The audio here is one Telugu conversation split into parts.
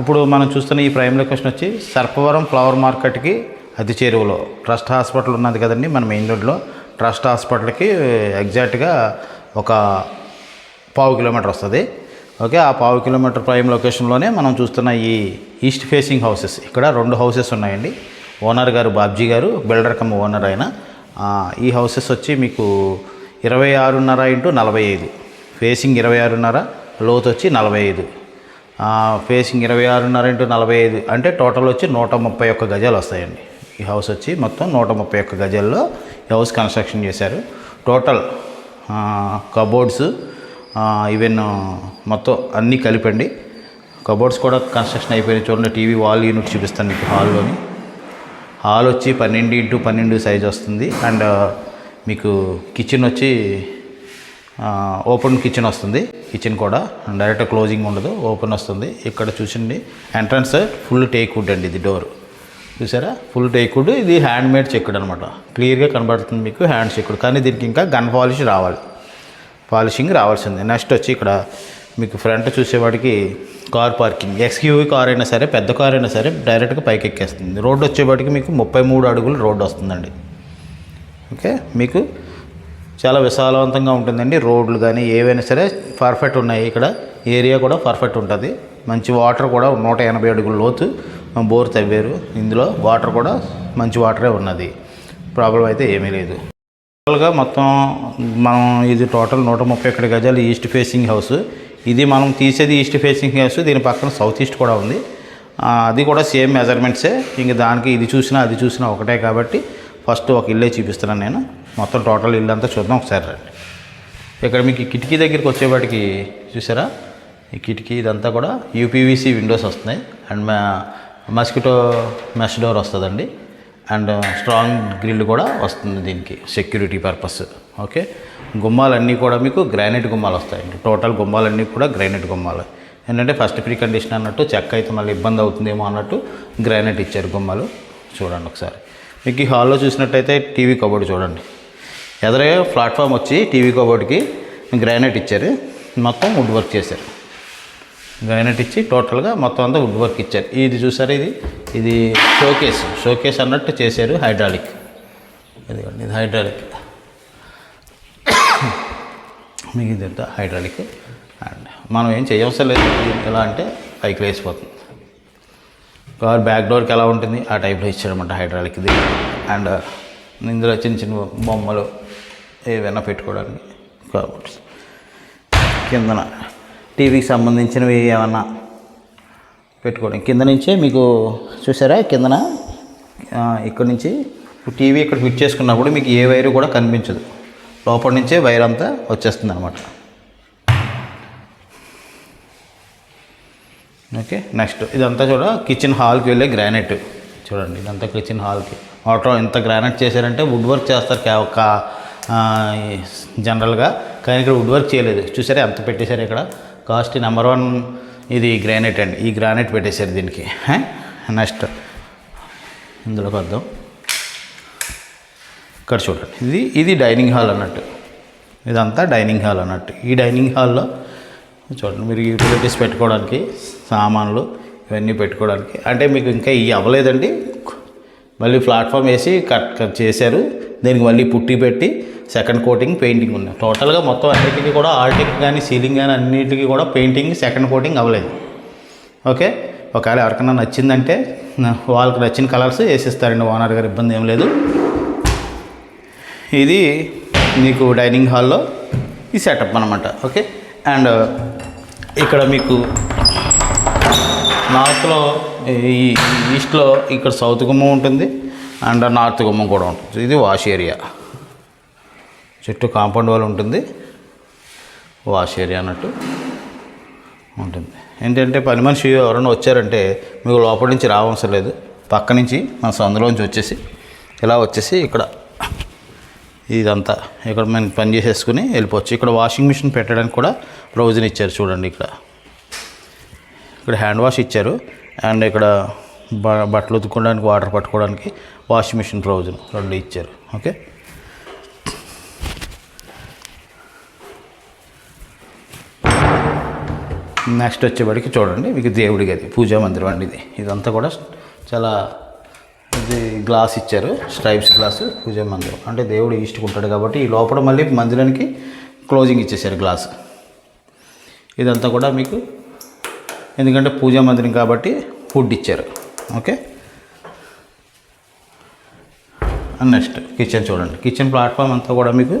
ఇప్పుడు మనం చూస్తున్న ఈ ప్రైమ్ లొకేషన్ వచ్చి సర్పవరం ఫ్లవర్ మార్కెట్కి అతి చేరువలో. ట్రస్ట్ హాస్పిటల్ ఉన్నది కదండి మన మెయిన్ రోడ్లో. ట్రస్ట్ హాస్పిటల్కి ఎగ్జాక్ట్గా ఒక పావు కిలోమీటర్ వస్తుంది. ఓకే ఆ పావు కిలోమీటర్ ప్రైమ్ లొకేషన్లోనే మనం చూస్తున్న ఈ ఈస్ట్ ఫేసింగ్ హౌసెస్. ఇక్కడ రెండు హౌసెస్ ఉన్నాయండి. ఓనర్ గారు బాబ్జీ గారు బిల్డర్ కమ్ ఓనర్ అయిన ఈ హౌసెస్ వచ్చి మీకు ఇరవై ఆరున్నర ఇంటూ నలభై ఐదు. ఫేసింగ్ ఇరవై ఆరున్నర లోతు వచ్చి నలభై ఐదు. ఫేసింగ్ ఇరవై ఆరున్నర ఇంటూ నలభై ఐదు. అంటే టోటల్ వచ్చి నూట ముప్పై ఒక్క గజాలు వస్తాయండి. ఈ హౌస్ వచ్చి మొత్తం నూట ముప్పై ఒక్క గజాల్లో ఈ హౌస్ కన్స్ట్రక్షన్ చేశారు. టోటల్ కబోర్డ్స్ ఈవెన్ మొత్తం అన్నీ కలిపండి. కబోర్డ్స్ కూడా కన్స్ట్రక్షన్ అయిపోయిన చూడండి. టీవీ వాల్ యూనిట్ చూపిస్తాను మీకు హాల్లోని హాల్ వచ్చి పన్నెండు ఇంటూ పన్నెండు సైజ్ వస్తుంది. అండ్ మీకు కిచెన్ వచ్చి ఓపెన్ కిచెన్ వస్తుంది. కిచెన్ కూడా డైరెక్ట్ క్లోజింగ్ ఉండదు. ఓపెన్ వస్తుంది. ఇక్కడ చూసింది ఎంట్రన్స్ ఫుల్ టేక్ వుడ్ అండి ఇది డోర్ చూసారా? ఫుల్ టేక్ వుడ్ ఇది హ్యాండ్ మేడ్ చెక్కుడు అనమాట క్లియర్గా కనబడుతుంది మీకు హ్యాండ్ చెక్కుడు కానీ దీనికి ఇంకా గన్ పాలిష్ రావాలి. పాలిషింగ్ రావాల్సింది. నెక్స్ట్ వచ్చి ఇక్కడ మీకు ఫ్రంట్ చూసేవాడికి కార్ పార్కింగ్ ఎక్స్క్యూవీ కార్ అయినా సరే పెద్ద కార్ అయినా సరే డైరెక్ట్గా పైకి ఎక్కేస్తుంది. రోడ్డు వచ్చేవాడికి మీకు ముప్పై మూడు అడుగులు రోడ్డు వస్తుందండి. ఓకే మీకు చాలా విశాలవంతంగా ఉంటుందండి. రోడ్లు కానీ ఏవైనా సరే పర్ఫెక్ట్ ఉన్నాయి. ఇక్కడ ఏరియా కూడా పర్ఫెక్ట్ ఉంటుంది. మంచి వాటర్ కూడా నూట ఎనభై అడుగుల లోతు బోర్ తవ్వారు. ఇందులో వాటర్ కూడా మంచి వాటరే ఉన్నది. ప్రాబ్లం అయితే ఏమీ లేదు. టోటల్గా మొత్తం మనం ఇది టోటల్ నూట ముప్పై ఒకటి గజాలు ఈస్ట్ ఫేసింగ్ హౌస్. ఇది మనం తీసేది ఈస్ట్ ఫేసింగ్ హౌస్. దీని పక్కన సౌత్ ఈస్ట్ కూడా ఉంది. అది కూడా సేమ్ మెజర్మెంట్సే. ఇంక దానికి ఇది చూసినా అది చూసినా ఒకటే కాబట్టి ఫస్ట్ ఒక ఇల్లే చూపిస్తున్నాను నేను. మొత్తం టోటల్ ఇల్లు అంతా చూద్దాం ఒకసారి రండి. ఇక్కడ మీకు కిటికీ దగ్గరికి వచ్చేవాటికి చూసారా? ఈ కిటికీ ఇదంతా కూడా యూపీవీసీ విండోస్ వస్తున్నాయి. అండ్ మా మస్కిటో మెష్ డోర్ వస్తుందండి. అండ్ స్ట్రాంగ్ గ్రిల్ కూడా వస్తుంది దీనికి సెక్యూరిటీ పర్పస్. ఓకే? గుమ్మాలన్నీ కూడా మీకు గ్రానైట్ గుమ్మాలు వస్తాయండి. టోటల్ గుమ్మాలన్నీ కూడా గ్రానైట్ గుమ్మాలు. ఏంటంటే ఫస్ట్ ప్రీ కండిషన్ అన్నట్టు చెక్క అయితే మళ్ళీ ఇబ్బంది అవుతుందేమో అన్నట్టు గ్రానైట్ ఇచ్చారు గుమ్మాలు. చూడండి ఒకసారి. మీకు ఈ హాల్లో చూసినట్టయితే టీవీ కబోర్డ్ చూడండి. ఎదురే ప్లాట్ఫామ్ వచ్చి టీవీ కబోర్డ్కి గ్రానైట్ ఇచ్చారు. మొత్తం వుడ్ వర్క్ చేశారు. గ్రానైట్ ఇచ్చి టోటల్గా మొత్తం అంతా వుడ్ వర్క్ ఇచ్చారు. ఇది చూసారు ఇది? ఇది షోకేస్. షోకేస్ అన్నట్టు చేశారు హైడ్రాలిక్. ఇదిగోండి ఇది హైడ్రాలిక్. మీకు ఇదంతా హైడ్రాలిక్. అండ్ మనం ఏం చేయవసరం లేదు. ఎలా అంటే పైకి లేచిపోతుంది. కార్ బ్యాక్ డోర్కి ఎలా ఉంటుంది? ఆ టైప్లో ఇచ్చాడనమాట హైడ్రాలిక్ ఇది అండ్ ఇందులో చిన్న చిన్న బొమ్మలు ఏవైనా పెట్టుకోవడానికి కాబట్టి కిందన టీవీకి సంబంధించినవి ఏమన్నా పెట్టుకోవడం. కింద నుంచే మీకు చూసారా? కిందన ఇక్కడ నుంచి టీవీ ఇక్కడ ఫిట్ చేసుకున్నప్పుడు మీకు ఏ వైరు కూడా కనిపించదు. లోపల నుంచే వైర్ అంతా వచ్చేస్తుంది అనమాట ఓకే నెక్స్ట్. ఇదంతా చూడ కిచెన్ హాల్కి వెళ్ళే గ్రానైట్ చూడండి ఇదంతా కిచెన్ హాల్కి వాటర్ ఎంత గ్రానైట్ చేశారంటే వుడ్ వర్క్ చేస్తారు కా- ఒక జనరల్గా కానీ ఇక్కడ వుడ్ వర్క్ చేయలేదు. చూసారా? ఎంత పెట్టేశారు ఇక్కడ? కాస్ట్ నెంబర్ వన్ ఇది గ్రానైట్ అండి. ఈ గ్రానైట్ పెట్టేశారు దీనికి. నెక్స్ట్ ఇందులోకి వద్దాం. ఇక్కడ చూడండి. ఇది ఇది డైనింగ్ హాల్ అన్నట్టు. ఇదంతా డైనింగ్ హాల్ అన్నట్టు. ఈ డైనింగ్ హాల్లో చూడండి మీరు యూటిలిటీస్ పెట్టుకోవడానికి సామాన్లు ఇవన్నీ పెట్టుకోవడానికి. అంటే మీకు ఇంకా ఇవి అవ్వలేదండి. మళ్ళీ ప్లాట్ఫామ్ వేసి కట్ కట్ చేశారు. దీనికి మళ్ళీ పుట్టి పెట్టి సెకండ్ కోటింగ్ పెయింటింగ్ ఉంది. టోటల్గా మొత్తం అన్నిటికీ కూడా ఆర్టిక్ కానీ సీలింగ్ కానీ అన్నిటికీ కూడా పెయింటింగ్ సెకండ్ కోటింగ్ అవ్వలేదు. ఓకే? ఒకవేళ ఎవరికైనా నచ్చిందంటే వాళ్ళకి నచ్చిన కలర్స్ వేసిస్తారండి. ఓనర్ గారు ఇబ్బంది ఏం లేదు. ఇది మీకు డైనింగ్ హాల్లో ఈ సెటప్ అనమాట ఓకే? అండ్ ఇక్కడ మీకు నార్త్లో ఈ ఈస్ట్లో ఇక్కడ సౌత్ గుమ్మం ఉంటుంది. అండ్ నార్త్ గుమ్మం కూడా ఉంటుంది. ఇది వాష్ ఏరియా. చుట్టూ కాంపౌండ్ వాల్ ఉంటుంది. వాష్ ఏరియా అన్నట్టు ఉంటుంది. ఏంటంటే పని మనిషి ఎవరైనా వచ్చారంటే మీకు లోపల నుంచి రావసరం లేదు. పక్క నుంచి మన సందులోంచి వచ్చేసి ఇలా వచ్చేసి ఇక్కడ ఇదంతా ఇక్కడ మనం పని చేసేసుకుని వెళ్ళిపోవచ్చు. ఇక్కడ వాషింగ్ మిషన్ పెట్టడానికి కూడా ప్రొవిజన్ ఇచ్చారు చూడండి ఇక్కడ. ఇక్కడ హ్యాండ్ వాష్ ఇచ్చారు. అండ్ ఇక్కడ బ బట్టలు ఉతుక్కోవడానికి వాటర్ పట్టుకోవడానికి వాషింగ్ మిషన్ ప్రొవిజన్ రెండు ఇచ్చారు. ఓకే? నెక్స్ట్ వచ్చేవాడికి చూడండి మీకు దేవుడి గది పూజా మందిరం అండి ఇది. ఇదంతా కూడా చాలా ఇది గ్లాస్ ఇచ్చారు స్ట్రైప్స్ గ్లాసు పూజా మందిరం. అంటే దేవుడు ఈస్ట్కి ఉంటాడు కాబట్టి ఈ లోపల మళ్ళీ మందిరానికి క్లోజింగ్ ఇచ్చేసారు గ్లాస్. ఇదంతా కూడా మీకు ఎందుకంటే పూజా మందిరం కాబట్టి ఫుడ్ ఇచ్చారు. ఓకే? నెక్స్ట్ కిచెన్ చూడండి. కిచెన్ ప్లాట్ఫామ్ అంతా కూడా మీకు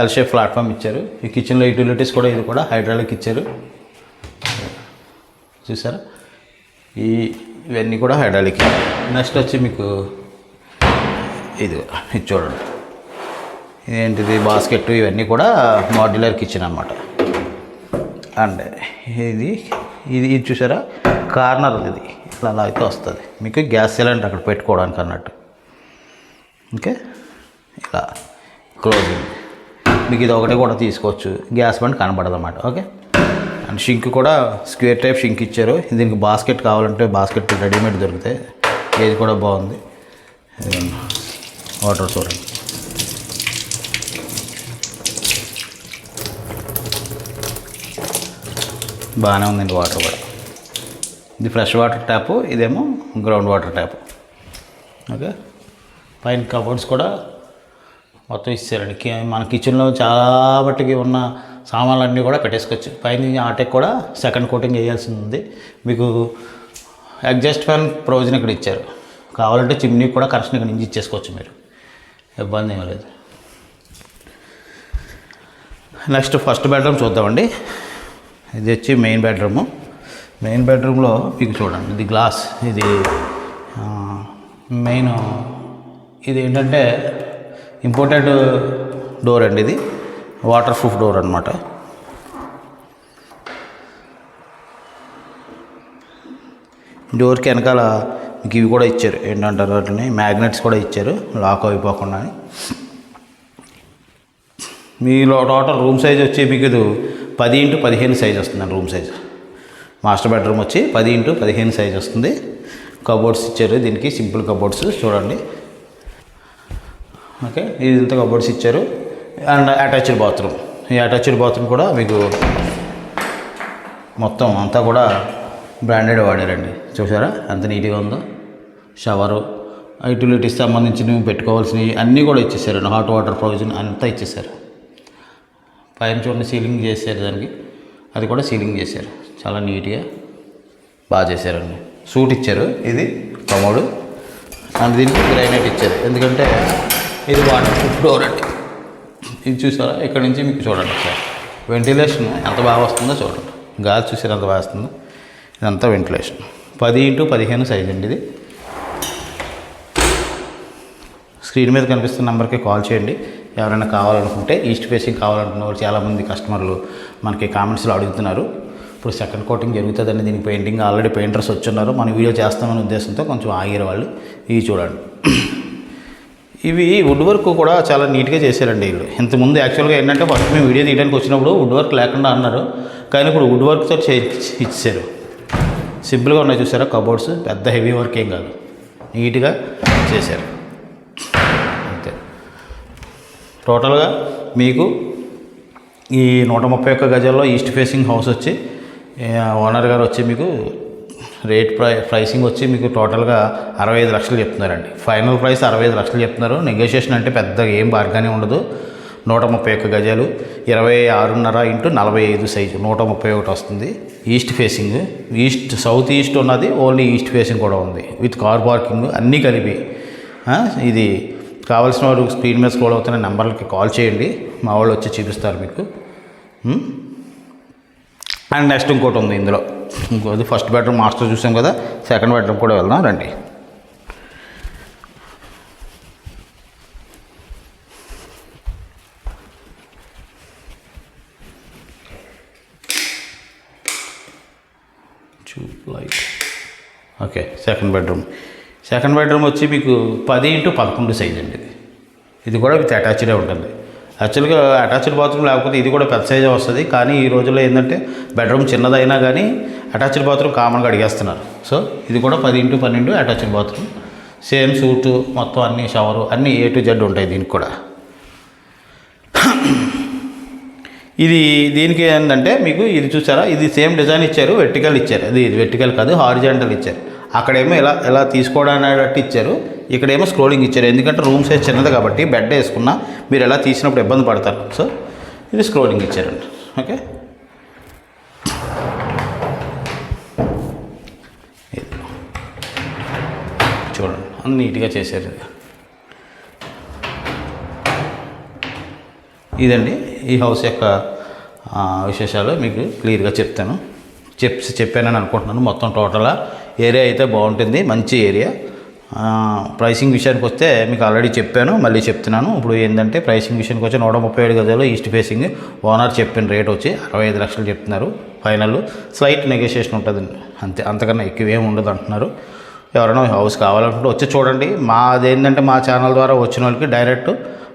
ఎల్ షేప్ ప్లాట్ఫామ్ ఇచ్చారు. ఈ కిచెన్లో యూటిలిటీస్ కూడా ఇది కూడా హైడ్రాలిక్ ఇచ్చారు. చూసారా? ఈ ఇవన్నీ కూడా హైడ్రాలిక్. నెక్స్ట్ వచ్చి మీకు ఇది ఇది చూడండి. ఏంటిది బాస్కెట్ ఇవన్నీ కూడా మాడ్యులర్ కిచెన్ అన్నమాట. అండ్ ఇది ఇది ఇది చూసారా? కార్నర్ ఇది ఇట్లా అలా అయితే వస్తుంది. మీకు గ్యాస్ సిలిండర్ అక్కడ పెట్టుకోవడానికి అన్నట్టు. ఓకే? ఇలా క్లోజింగ్. మీకు ఇది ఒకటే కూడా తీసుకోవచ్చు. గ్యాస్ బండ్ కనబడదు అన్నమాట ఓకే? అండ్ షింక్ కూడా స్క్వేర్ టైప్ షింక్ ఇచ్చారు. దీనికి బాస్కెట్ కావాలంటే బాస్కెట్ రెడీమేడ్ దొరుకుతాయి. ఏది కూడా బాగుంది. వాటర్ చూడండి బాగానే ఉందండి వాటర్ కూడా. ఇది ఫ్రెష్ వాటర్ ట్యాపు ఇదేమో గ్రౌండ్ వాటర్ ట్యాప్. ఓకే? పైన కబోర్డ్స్ కూడా మొత్తం ఇచ్చారండి. మన కిచెన్లో చాలా మట్టుకి ఉన్న సామాన్లన్నీ కూడా పెట్టేసుకోవచ్చు. పైన ఆటకి కూడా సెకండ్ కోటింగ్ వేయాల్సి ఉంది మీకు అడ్జస్ట్ ఫ్యాన్ ప్రొవిజన్ ఇక్కడ ఇచ్చారు. కావాలంటే చిమ్నీ కూడా కనెక్షన్ ఇక్కడ నుంచి ఇచ్చేసుకోవచ్చు మీరు. ఇబ్బంది ఏమీ లేదు. నెక్స్ట్ ఫస్ట్ బెడ్రూమ్ చూద్దామండి. ఇది వచ్చి మెయిన్ బెడ్రూము. మెయిన్ బెడ్రూమ్లో మీకు చూడండి ఇది గ్లాస్ ఇది మెయిన్ ఇది ఏంటంటే ఇంపార్టెంట్ డోర్ అండి ఇది. వాటర్ ప్రూఫ్ డోర్ అనమాట డోర్కి వెనకాల మీకు ఇవి కూడా ఇచ్చారు. ఏంటంటారు వాటిని? మ్యాగ్నెట్స్ కూడా ఇచ్చారు. లాక్ అయిపోకుండా. అని టోటల్ రూమ్ సైజ్ వచ్చి మీకు ఇది పది ఇంటూ పదిహేను సైజ్ వస్తుందండి రూమ్ సైజ్ మాస్టర్ బెడ్రూమ్ వచ్చి పది ఇంటూ పదిహేను సైజ్ వస్తుంది. కబోర్డ్స్ ఇచ్చారు. దీనికి సింపుల్ కబోర్డ్స్ చూడండి. ఓకే ఇది ఇంత కబోర్డ్స్ ఇచ్చారు. అండ్ అటాచ్డ్ బాత్రూమ్ ఈ అటాచ్డ్ బాత్రూమ్ కూడా మీకు మొత్తం అంతా కూడా బ్రాండెడ్ వాడారండి. చూసారా? ఎంత నీట్గా ఉందో. షవరు యూటిలిటీస్ సంబంధించినవి పెట్టుకోవాల్సినవి అన్నీ కూడా ఇచ్చేసారు. హాట్ వాటర్ ప్రొవిజన్ అంతా ఇచ్చేసారు. పైన చూడండి సీలింగ్ చేశారు దానికి. అది కూడా సీలింగ్ చేశారు. చాలా నీట్గా బాగా చేశారండి. సూట్ ఇచ్చారు. ఇది కమోడు అండ్ దీనికి గ్రైనైట్ ఇచ్చారు. ఎందుకంటే ఇది వాటర్ ప్రూఫ్ డోర్ అండి. ఇది చూసారా ఇక్కడ నుంచి మీకు చూడండి సార్ వెంటిలేషన్ ఎంత బాగా వస్తుందో చూడండి. గాలి చూసారు ఎంత బాగా వస్తుందో. ఇదంతా వెంటిలేషన్ పది ఇంటూ పదిహేను సైజ్ అండి ఇది. స్క్రీన్ మీద కనిపిస్తున్న నెంబర్కి కాల్ చేయండి. ఎవరైనా కావాలనుకుంటే ఈస్ట్ ఫేసింగ్ కావాలనుకున్న చాలామంది కస్టమర్లు మనకి కామెంట్స్లో అడుగుతున్నారు. ఇప్పుడు సెకండ్ కోటింగ్ జరుగుతుందని దీనికి పెయింటింగ్ ఆల్రెడీ పెయింటర్స్ వచ్చున్నారు. మనం వీడియో చేస్తామనే ఉద్దేశంతో కొంచెం ఆగిన వాళ్ళు. ఇవి చూడండి. ఇవి వుడ్ వర్క్ కూడా చాలా నీట్గా చేశారండి వీళ్ళు. ఇంతకుముందు యాక్చువల్గా ఏంటంటే ఫస్ట్ మేము వీడియో తీయడానికి వచ్చినప్పుడు వుడ్ వర్క్ లేకుండా అన్నారు. కానీ ఇప్పుడు వుడ్ వర్క్తో చే ఇచ్చారు. సింపుల్గా ఉన్నాయి చూసారా? కబోర్డ్స్ పెద్ద హెవీ వర్క్ ఏం కాదు. నీట్గా చేశారు. అంతే. టోటల్గా మీకు ఈ నూట ముప్పై ఒక్క గజాల్లో ఈస్ట్ ఫేసింగ్ హౌస్ వచ్చి ఓనర్ గారు వచ్చి మీకు రేట్ ప్రై ప్రైసింగ్ వచ్చి మీకు టోటల్గా అరవై ఐదు లక్షలు చెప్తున్నారండి. ఫైనల్ ప్రైస్ అరవై ఐదు లక్షలు చెప్తున్నారు. నెగోషియేషన్ అంటే పెద్దగా ఏం బార్గానే ఉండదు. నూట ముప్పై ఒక్క గజాలు ఇరవై ఆరున్నర ఇంటూ నలభై ఐదు సైజు నూట ముప్పై ఒకటి వస్తుంది. East facing east south east ఉన్నది ఓన్లీ ఈస్ట్ ఫేసింగ్ కూడా ఉంది. విత్ కార్ పార్కింగ్ అన్నీ కలిపి. ఇది కావాల్సిన వారు స్క్రీన్ మీద స్క్రోల్ అవుతున్న నెంబర్లకి కాల్ చేయండి. మా వాళ్ళు వచ్చి చూపిస్తారు మీకు. అండ్ నెక్స్ట్ ఇంకోటి ఉంది ఇందులో. ఇంకోది ఫస్ట్ బెడ్రూమ్ మాస్టర్ చూసాం కదా సెకండ్ బెడ్రూమ్ కూడా వెళ్దాం రండి. Light okay second bedroom second bedroom వచ్చి మీకు పది ఇంటూ పదకొండు సైజ్ అండి. ఇది ఇది కూడా విత్ అటాచ్డే ఉంటుంది. యాక్చువల్గా అటాచ్డ్ బాత్రూమ్ లేకపోతే ఇది కూడా పెద్ద సైజే వస్తుంది. కానీ ఈ రోజుల్లో ఏంటంటే బెడ్రూమ్ చిన్నదైనా కానీ అటాచ్డ్ బాత్రూమ్ కామన్గా అడిగేస్తున్నారు. సో ఇది కూడా పది ఇంటూ పన్నెండు అటాచ్డ్ బాత్రూమ్. సేమ్ సూటు మొత్తం అన్ని షవరు అన్నీ ఏ టు జెడ్ ఉంటాయి దీనికి కూడా. ఇది దీనికి ఏంటంటే మీకు ఇది చూసారా? ఇది సేమ్ డిజైన్ ఇచ్చారు వెర్టికల్ ఇచ్చారు. అది ఇది వెర్టికల్ కాదు హారిజాంటల్ ఇచ్చారు. అక్కడేమో ఇలా ఇలా తీసుకోవడానికి ఇచ్చారు. ఇక్కడేమో స్క్రోలింగ్ ఇచ్చారు. ఎందుకంటే రూమ్ సైజ్ చిన్నది కాబట్టి బెడ్ వేసుకున్నా మీరు ఎలా తీసినప్పుడు ఇబ్బంది పడతారు. సో ఇది స్క్రోలింగ్ ఇచ్చారండి ఓకే చూడండి. అంత నీట్గా చేశారు ఇది. ఇదండి ఈ హౌస్ యొక్క విశేషాలు. మీకు క్లియర్గా చెప్తాను. చెప్పి చెప్పానని అనుకుంటున్నాను. మొత్తం టోటల్గా ఏరియా అయితే బాగుంటుంది. మంచి ఏరియా. ప్రైసింగ్ విషయానికి వస్తే మీకు ఆల్రెడీ చెప్పాను మళ్ళీ చెప్తున్నాను. ఇప్పుడు ఏంటంటే ప్రైసింగ్ విషయానికి వచ్చి నూట ముప్పై ఏడు గజాలు ఈస్ట్ ఫేసింగ్ ఓనర్ చెప్పిన రేట్ వచ్చి అరవై ఐదు లక్షలు చెప్తున్నారు. ఫైనల్ స్లైట్ నెగోషియేషన్ ఉంటుంది. అంతే అంతకన్నా ఎక్కువ ఏమి ఉండదు అంటున్నారు. ఎవరైనా హౌస్ కావాలనుకుంటే వచ్చి చూడండి. మాది ఏంటంటే మా ఛానల్ ద్వారా వచ్చిన వాళ్ళకి డైరెక్ట్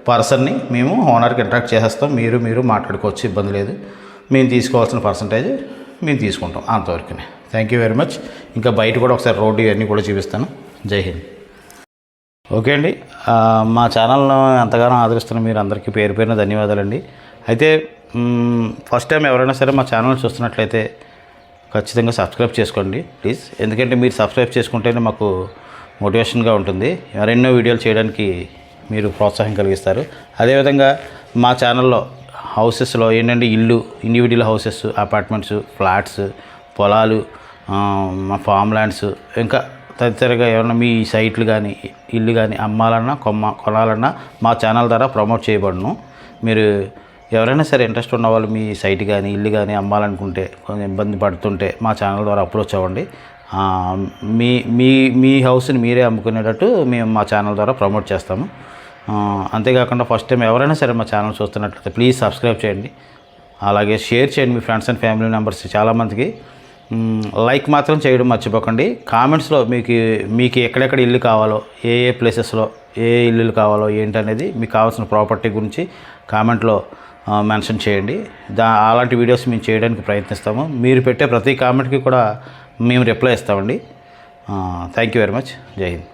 పర్సన్ని మేము ఓనర్కి ఇంటరాక్ట్ చేసేస్తాం. మీరు మీరు మాట్లాడుకోవచ్చు ఇబ్బంది లేదు. మేము తీసుకోవాల్సిన పర్సంటేజ్ మేము తీసుకుంటాం అంతవరకునే. థ్యాంక్ యూ వెరీ మచ్ ఇంకా బయట కూడా ఒకసారి రోడ్డు ఇవన్నీ కూడా చూపిస్తాను. జై హింద్. ఓకే అండి. మా ఛానల్ను ఎంతగానో ఆదరిస్తున్న మీరు అందరికీ పేరు పేరున ధన్యవాదాలండి. అయితే ఫస్ట్ టైం ఎవరైనా సరే మా ఛానల్ చూస్తున్నట్లయితే ఖచ్చితంగా సబ్స్క్రైబ్ చేసుకోండి ప్లీజ్. ఎందుకంటే మీరు సబ్స్క్రైబ్ చేసుకుంటేనే మాకు మోటివేషన్గా ఉంటుంది. మరెన్నో వీడియోలు చేయడానికి మీరు ప్రోత్సాహం కలిగిస్తారు. అదేవిధంగా మా ఛానల్లో హౌసెస్లో ఏంటంటే ఇల్లు ఇండివిజువల్ హౌసెస్ అపార్ట్మెంట్స్ ఫ్లాట్స్ పొలాలు మా ఫామ్ ల్యాండ్స్ ఇంకా తదితరగా ఏమైనా మీ సైట్లు కానీ ఇల్లు కానీ అమ్మాలన్నా కొమ్మ కొనాలన్నా మా ఛానల్ ద్వారా ప్రమోట్ చేయబడును. మీరు ఎవరైనా సరే ఇంట్రెస్ట్ ఉన్న వాళ్ళు మీ సైట్ కానీ ఇల్లు కానీ అమ్మాలనుకుంటే కొంచెం ఇబ్బంది పడుతుంటే మా ఛానల్ ద్వారా అప్రోచ్ అవ్వండి. మీ మీ మీ హౌస్ని మీరే అమ్ముకునేటట్టు మేము మా ఛానల్ ద్వారా ప్రమోట్ చేస్తాము. అంతేకాకుండా ఫస్ట్ టైం ఎవరైనా సరే మా ఛానల్ చూస్తున్నట్లయితే ప్లీజ్ సబ్స్క్రైబ్ చేయండి. అలాగే షేర్ చేయండి మీ ఫ్రెండ్స్ అండ్ ఫ్యామిలీ మెంబర్స్ చాలామందికి లైక్ మాత్రం చేయడం మర్చిపోకండి. కామెంట్స్లో మీకు మీకు ఎక్కడెక్కడ ఇల్లు కావాలో ఏ ఏ ప్లేసెస్లో ఏ ఇల్లులు కావాలో ఏంటనేది మీకు కావాల్సిన ప్రాపర్టీ గురించి కామెంట్లో మెన్షన్ చేయండి. దా అలాంటి వీడియోస్ మేము చేయడానికి ప్రయత్నిస్తాము. మీరు పెట్టే ప్రతి కామెంట్కి కూడా మేము రిప్లై ఇస్తామండి. Thank you very much. Jai Hind.